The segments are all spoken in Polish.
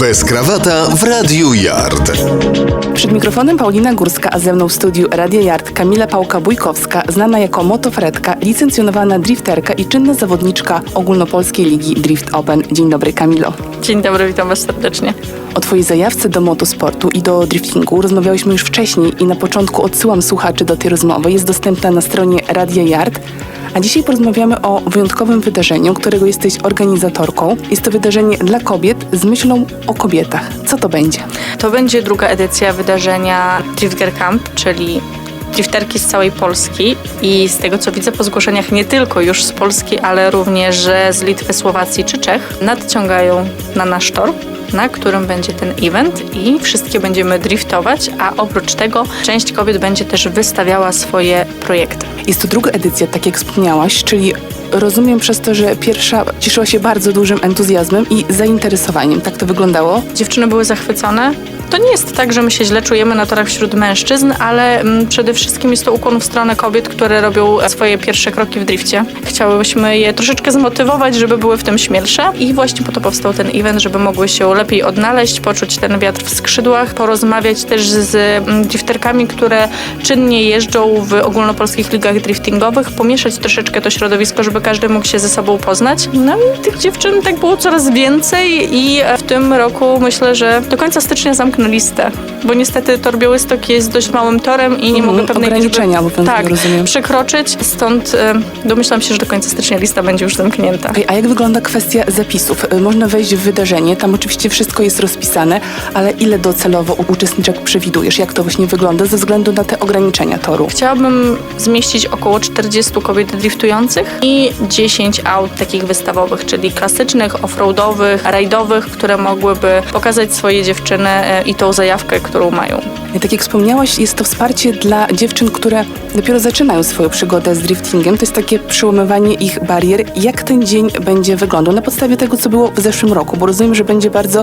Bez krawata w Radiu Yard. Przed mikrofonem Paulina Górska, a ze mną w studiu Radia Yard Kamila Pałka-Bójkowska, znana jako motofretka, licencjonowana drifterka i czynna zawodniczka ogólnopolskiej ligi Drift Open. Dzień dobry Kamilo. Dzień dobry, witam Was serdecznie. O Twojej zajawce do motosportu i do driftingu rozmawiałyśmy już wcześniej i na początku odsyłam słuchaczy do tej rozmowy. Jest dostępna na stronie Radia Yard. A dzisiaj porozmawiamy o wyjątkowym wydarzeniu, którego jesteś organizatorką. Jest to wydarzenie dla kobiet z myślą o kobietach. Co to będzie? To będzie druga edycja wydarzenia Drift Girl Camp, czyli drifterki z całej Polski i z tego co widzę po zgłoszeniach nie tylko już z Polski, ale również z Litwy, Słowacji czy Czech nadciągają na nasz tor na którym będzie ten event i wszystkie będziemy driftować, a oprócz tego część kobiet będzie też wystawiała swoje projekty. Jest to druga edycja, tak jak wspomniałaś, czyli rozumiem przez to, że pierwsza cieszyła się bardzo dużym entuzjazmem i zainteresowaniem. Tak to wyglądało? Dziewczyny były zachwycone. To nie jest tak, że my się źle czujemy na torach wśród mężczyzn, ale mm, przede wszystkim jest to ukłon w stronę kobiet, które robią swoje pierwsze kroki w drifcie. Chciałybyśmy je troszeczkę zmotywować, żeby były w tym śmielsze i właśnie po to powstał ten event, żeby mogły się lepiej odnaleźć, poczuć ten wiatr w skrzydłach, porozmawiać też z mm, drifterkami, które czynnie jeżdżą w ogólnopolskich ligach driftingowych, pomieszać troszeczkę to środowisko, żeby każdy mógł się ze sobą poznać. No i tych dziewczyn tak było coraz więcej i w tym roku myślę, że do końca stycznia zamknę listę, bo niestety Tor Białystok jest dość małym torem i nie Mhm, mogę pewnej ograniczenia liczby obowiązują, tak, rozumiem. przekroczyć, stąd e, domyślam się, że do końca stycznia lista będzie już zamknięta. A jak wygląda kwestia zapisów? Y, Można wejść w wydarzenie, tam oczywiście wszystko jest rozpisane, ale ile docelowo uczestniczek przewidujesz? Jak to właśnie wygląda ze względu na te ograniczenia toru? Chciałabym zmieścić około 40 kobiet driftujących i 10 aut takich wystawowych, czyli klasycznych, offroadowych, rajdowych, które mogłyby pokazać swoje dziewczyny e, i tą zajawkę, którą mają. Tak jak wspomniałaś, jest to wsparcie dla dziewczyn, które dopiero zaczynają swoją przygodę z driftingiem. To jest takie przełamywanie ich barier. Jak ten dzień będzie wyglądał na podstawie tego, co było w zeszłym roku? Bo rozumiem, że będzie bardzo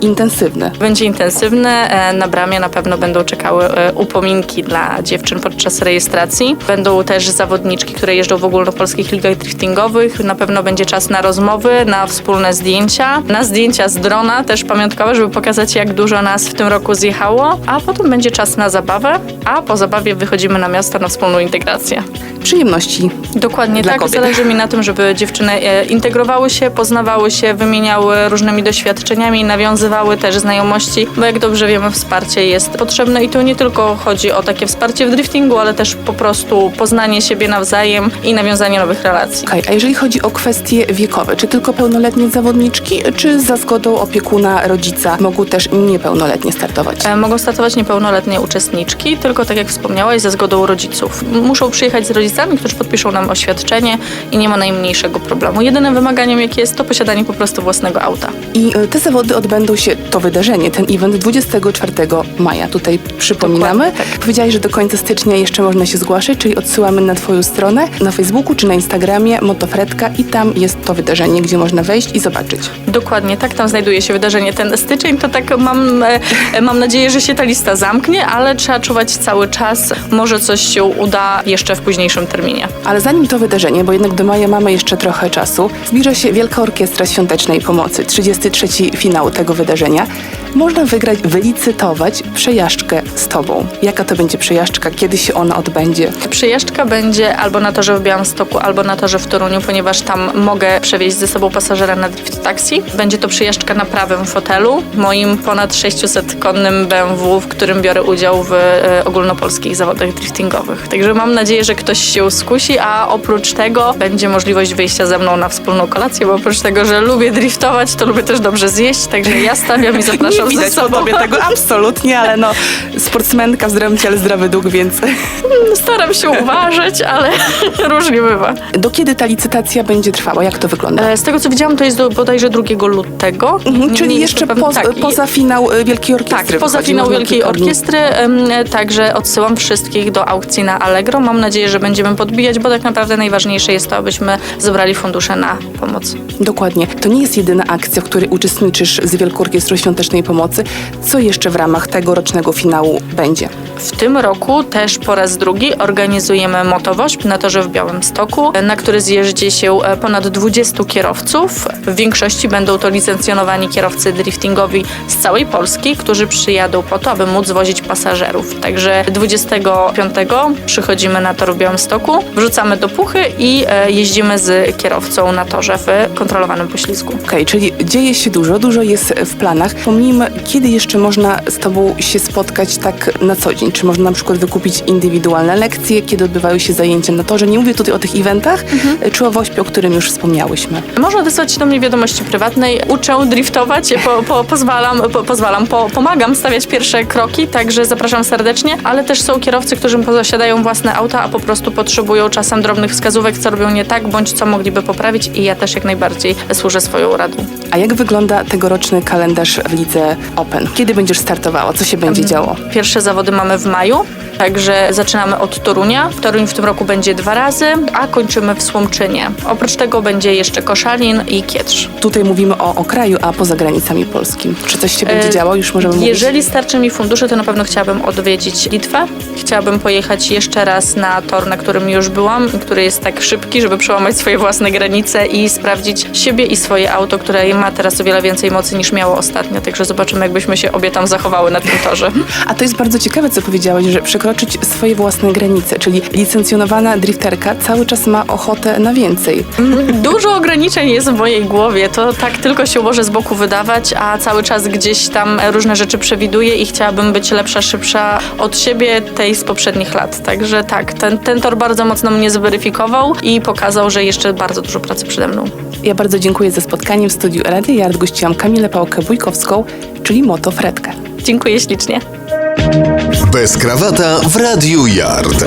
intensywny. Będzie intensywny. e, Na bramie na pewno będą czekały e, upominki dla dziewczyn podczas rejestracji. Będą też zawodniczki, które jeżdżą w ogólnopolskich ligach driftingowych. Na pewno będzie czas na rozmowy, na wspólne zdjęcia, na zdjęcia z drona, też pamiątkowe, żeby pokazać, jak dużo nas w tym roku zjechało. A potem będzie czas na zabawę, a po zabawie wychodzimy na miasto na wspólną integrację. Przyjemności. Dokładnie tak. kobiet. Zależy mi na tym, żeby dziewczyny e, integrowały się, poznawały się, wymieniały różnymi doświadczeniami, nawiązywały też znajomości, bo jak dobrze wiemy, wsparcie jest potrzebne i tu nie tylko chodzi o takie wsparcie w driftingu, ale też po prostu poznanie siebie nawzajem i nawiązanie nowych relacji. Okej, a jeżeli chodzi o kwestie wiekowe, czy tylko pełnoletnie zawodniczki, czy za zgodą opiekuna, rodzica mogą też niepełnoletnie startować? E, Mogą startować niepełnoletnie uczestniczki, tylko tak jak wspomniałaś, za zgodą rodziców. Muszą przyjechać z rodzicami, którzy podpiszą nam oświadczenie i nie ma najmniejszego problemu. Jedynym wymaganiem, jakie jest, to posiadanie po prostu własnego auta. I e, te zawody odbędą się, to wydarzenie, ten event 24 maja. Tutaj przypominamy. Dokładnie, tak. Powiedziałeś, że do końca stycznia jeszcze można się zgłaszać, czyli odsyłamy na Twoją stronę na Facebooku czy na Instagramie Motofretka i tam jest to wydarzenie, gdzie można wejść i zobaczyć. Dokładnie, tak tam znajduje się wydarzenie. Ten styczeń to tak mam, e, mam nadzieję, że się ta lista zamknie, ale trzeba czuwać cały czas. Może coś się uda jeszcze w późniejszym terminie. Ale zanim to wydarzenie, bo jednak do maja mamy jeszcze trochę czasu, zbliża się Wielka Orkiestra Świątecznej Pomocy, 33 finał tego wydarzenia. Można wygrać, wylicytować przejażdżkę z Tobą. Jaka to będzie przejażdżka, kiedy się ona odbędzie? Przejażdżka będzie albo na torze w Białymstoku, albo na torze w Toruniu, ponieważ tam mogę przewieźć ze sobą pasażera na drift taxi. Będzie to przejażdżka na prawym fotelu, moim ponad 600-konnym BMW, w którym biorę udział w e, ogólnopolskich zawodach driftingowych. Także mam nadzieję, że ktoś się skusi, a oprócz tego będzie możliwość wyjścia ze mną na wspólną kolację, bo oprócz tego, że lubię driftować, to lubię też dobrze zjeść, także ja stawiam i zapraszam Nie ze sobą. Tobie tego absolutnie, ale no sportsmenka w zdrowym ciele zdrowy duch, więc Staram się uważać, ale różnie bywa. do kiedy ta licytacja będzie trwała? Jak to wygląda? E, Z tego co widziałam, to jest do bodajże 2 lutego. Mhm, czyli jeszcze pewna. Tak, poza finał y, Wielkiej Orkiestry. Tak, poza finał Wielkiej. Orkiestry, e, także odsyłam wszystkich do aukcji na Allegro. Mam nadzieję, że będziemy podbijać, bo tak naprawdę najważniejsze jest to, abyśmy zebrali fundusze na pomoc. Dokładnie. To nie jest jedyna akcja, w której uczestniczysz z Wielką Orkiestrą Świątecznej Pomocy. Co jeszcze w ramach tegorocznego finału będzie? W tym roku też po raz drugi organizujemy motowośp na torze w Białymstoku, na którym który zjeździ się e, ponad 20 kierowców. W większości będą to licencjonowani kierowcy driftingowi z całej Polski, którzy przyjadą po to, aby móc wozić pasażerów. Także 25 przychodzimy na tor w Białymstoku, wrzucamy do puchy i e, jeździmy z kierowcą na torze w kontrolowanym poślizgu. Okej, czyli dzieje się dużo, dużo jest w planach. Pomnijmy, kiedy jeszcze można z Tobą się spotkać tak na co dzień? Czy można na przykład wykupić indywidualne lekcje, kiedy odbywają się zajęcia na torze? Nie mówię tutaj o tych eventach, czy o WOŚP, o którym już wspomniałyśmy. Można wysłać do mnie wiadomości prywatnej. Uczę driftować, po, po, pozwalam, po, pozwalam po, pomagam stawiać pierwsze kroki, także zapraszam serdecznie, ale też są kierowcy, którzy posiadają własne auta, a po prostu potrzebują czasem drobnych wskazówek, co robią nie tak, bądź co mogliby poprawić i ja też jak najbardziej służę swoją radą. A jak wygląda tegoroczny kalendarz w lidze Open? Kiedy będziesz startowała? Co się będzie działo? Pierwsze zawody mamy w maju, także zaczynamy od Torunia. Toruń w tym roku będzie dwa razy, a kończymy w Słomczynie. Oprócz tego będzie jeszcze Koszalin i Kietrz. Tutaj mówimy o, o kraju, a poza granicami Polski. Czy coś się będzie E, działo? Już możemy mówić? Jeżeli starczy mi fundusze, to na pewno chciałabym odwiedzić Litwę. Chciałabym pojechać jeszcze raz na tor, na którym już byłam, który jest tak szybki, żeby przełamać swoje własne granice i sprawdzić siebie i swoje auto, które ma teraz o wiele więcej mocy niż miało ostatnio. Także zobaczymy, jakbyśmy się obie tam zachowały na tym torze. A to jest bardzo ciekawe, co powiedziałeś, że przekroczyć swoje własne granice, czyli licencjonowana drifterka cały czas ma ochotę na więcej. Dużo ograniczeń jest w mojej głowie. To tak tylko się może z boku wydawać, a cały czas gdzieś tam różne rzeczy przewiduję i chciałabym być lepsza, szybsza od siebie tej z poprzednich lat. Także tak, ten, ten tor bardzo mocno mnie zweryfikował i pokazał, że jeszcze bardzo dużo pracy przede mną. Ja bardzo dziękuję za spotkanie w studiu Rady Yard. Gościłam Kamilę Pałkę-Wójkowską, czyli Moto Fredkę. Dziękuję ślicznie. Bez krawata w Radiu Yard.